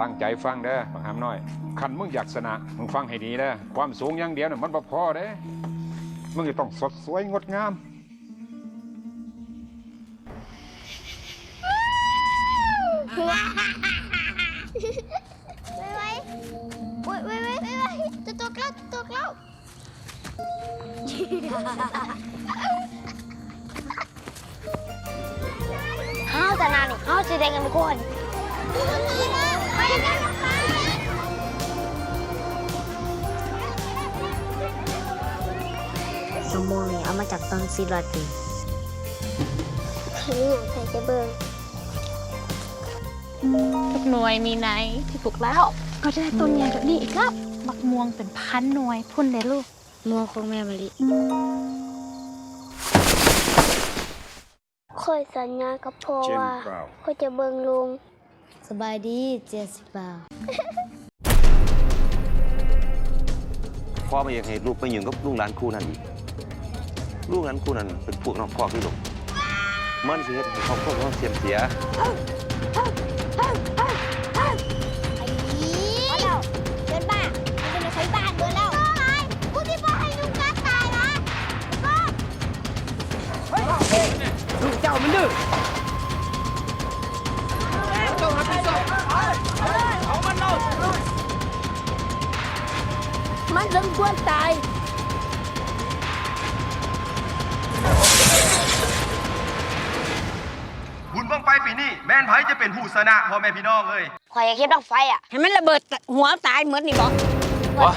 ตั้งใจฟังเด้อบังหามน้อยคันมึงอยากชนะมึงฟังให้ดีเด้อความสูงอย่างเดียวน่ะมันบ่พอเด้มึงจะต้องสดสวยงดงามไว้ไว้ไว้ไว้ไว้ไว้ไว้จะตกแล้วตกแล้วห้าวแต่นานนี่ห้าวสีแดงกันไปกัน ไปมะม่วงนี่เอามาจากต้นซีรอยปีนี่อย่างใครจะเบิ่งทุกหน่วยมีไหนที่ปลูกแล้ว ก็จะได้ต้นใหญ่แบบนี้อีกแล้วบักม่วงเป็นพันหน่วยพุ่นเลยลูกม่วงของแม่มะลิคอยสัญญากับพ่อเช่นว่าเปล่าคอยจะเบิ่งลุงส บายดีเจสิบาพ่อไม่อยากให้ลูกไปอยู่กับลูกหลานคู่นั้นอีกลูกหลานคู่นั้นเป็นพวกน้องพ่อคือลูกมันสิเฮ็ดให้ครอบครัวของเราเสียมเสียมาแล้วเดินบ้ามันจะไปบ้านเดินแล้วไอ้ มันสมควรตาย บุญบังไฟปีนี้แม่นไผจะเป็นผู้ชนะพ่อแม่พี่น้องเอ้ยข่อยอยากเฮ็ดบังไฟอะ ให้มันระเบิดหัวตายเหมือนนี่บอก วะ